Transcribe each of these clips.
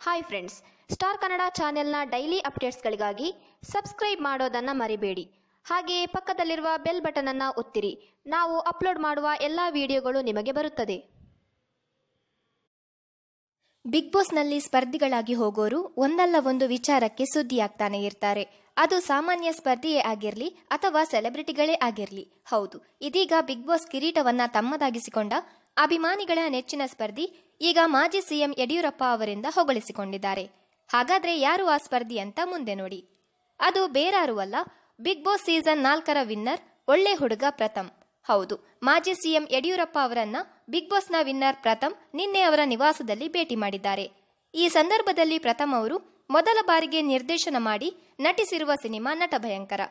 Hi friends star Kannada ಚಾನೆಲ್ನ daily ಅಪ್ಡೇಟ್ಸ್ಗಳಿಗಾಗಿ subscribe ಮಾಡೋದನ್ನು ಮರಿಬೇಡಿ. ಹಾಗೆಯೇ ಪಕ್ಕದಲ್ಲಿರುವ ಬೆಲ್ ಬಟನನ್ನು ಒತ್ತಿರಿ. ನಾವು ಅಪ್ಲೋಡ್ ಮಾಡುವ ಎಲ್ಲ ವಿಡಿಯೋಗಳು ನಿಮಗೆ ಬರುತ್ತದೆ. ಬಿಗ್ ಬಾಸ್ನಲ್ಲಿ ಸ್ಪರ್ಧಿಗಳಾಗಿ ಹೋಗೋರು ಒಂದಲ್ಲ ಒಂದು ವಿಚಾರಕ್ಕೆ ಸುದ್ದಿಯಾಗ್ತಾನೆ ಇರ್ತಾರೆ. ಅದು ಸಾಮಾನ್ಯ ಸ್ಪರ್ಧಿಯೇ ಆಗಿರಲಿ ಅಥವಾ ಸೆಲೆಬ್ರಿಟಿಗಳೇ ಆಗಿರಲಿ. ಹೌದು, ಇದೀಗ ಬಿಗ್ ಬಾಸ್ ಕಿರೀಟವನ್ನ ತಮ್ಮದಾಗಿಸಿಕೊಂಡ ಅಭಿಮಾನಿಗಳ ನೆಚ್ಚಿನ ಸ್ಪರ್ಧಿ ಈಗ ಮಾಜಿ ಸಿಎಂ ಯಡಿಯೂರಪ್ಪ ಅವರಿಂದ ಹೊಗಳಿಸಿಕೊಂಡಿದ್ದಾರೆ. ಹಾಗಾದ್ರೆ ಯಾರು ಆ ಸ್ಪರ್ಧಿ ಅಂತ ಮುಂದೆ ನೋಡಿ. ಅದು ಬೇರಾರು ಅಲ್ಲ, ಬಿಗ್ ಬಾಸ್ ಸೀಸನ್ ನಾಲ್ಕರ ವಿನ್ನರ್ ಒಳ್ಳೆ ಹುಡುಗ ಪ್ರಥಮ್. ಹೌದು, ಮಾಜಿ ಸಿಎಂ ಯಡಿಯೂರಪ್ಪ ಅವರನ್ನ ಬಿಗ್ ಬಾಸ್ನ ವಿನ್ನರ್ ಪ್ರಥಮ್ ನಿನ್ನೆ ಅವರ ನಿವಾಸದಲ್ಲಿ ಭೇಟಿ ಮಾಡಿದ್ದಾರೆ. ಈ ಸಂದರ್ಭದಲ್ಲಿ ಪ್ರಥಮ್ ಅವರು ಮೊದಲ ಬಾರಿಗೆ ನಿರ್ದೇಶನ ಮಾಡಿ ನಟಿಸಿರುವ ಸಿನಿಮಾ ನಟ ಭಯಂಕರ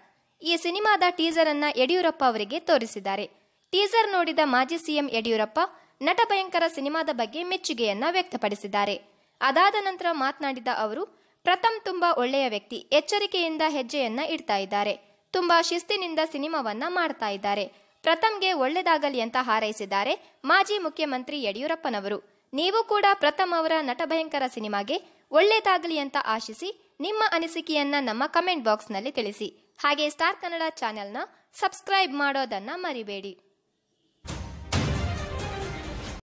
ಈ ಸಿನಿಮಾದ ಟೀಸರ್ ಅನ್ನ ಯಡಿಯೂರಪ್ಪ ಅವರಿಗೆ ತೋರಿಸಿದ್ದಾರೆ. ಟೀಸರ್ ನೋಡಿದ ಮಾಜಿ ಸಿಎಂ ಯಡಿಯೂರಪ್ಪ, ನಟ ಭಯಂಕರ ಸಿನಿಮಾದ ಬಗ್ಗೆ ಮೆಚ್ಚುಗೆಯನ್ನ ವ್ಯಕ್ತಪಡಿಸಿದ್ದಾರೆ. ಅದಾದ ನಂತರ ಮಾತನಾಡಿದ ಅವರು, ಪ್ರಥಮ್ ತುಂಬಾ ಒಳ್ಳೆಯ ವ್ಯಕ್ತಿ ಎಚ್ಚರಿಕೆಯಿಂದ ಹೆಜ್ಜೆಯನ್ನ ಇಡ್ತಾ ಇದ್ದಾರೆ. ತುಂಬಾ ಶಿಸ್ತಿನಿಂದ ಸಿನಿಮಾವನ್ನ ಮಾಡ್ತಾ ಇದ್ದಾರೆ. ಪ್ರಥಮ್ಗೆ ಒಳ್ಳೆದಾಗಲಿ ಅಂತ ಹಾರೈಸಿದ್ದಾರೆ ಮಾಜಿ ಮುಖ್ಯಮಂತ್ರಿ ಯಡಿಯೂರಪ್ಪನವರು. ನೀವು ಕೂಡ ಪ್ರಥಮ್ ಅವರ ನಟ ಭಯಂಕರ ಸಿನಿಮಾಗೆ ಒಳ್ಳೆದಾಗಲಿ ಅಂತ ಆಶಿಸಿ ನಿಮ್ಮ ಅನಿಸಿಕೆಯನ್ನ ನಮ್ಮ ಕಮೆಂಟ್ ಬಾಕ್ಸ್ನಲ್ಲಿ ತಿಳಿಸಿ. ಹಾಗೆ ಸ್ಟಾರ್ ಕನ್ನಡ ಚಾನೆಲ್ನ ಸಬ್ಸ್ಕ್ರೈಬ್ ಮಾಡೋದನ್ನ ಮರಿಬೇಡಿ.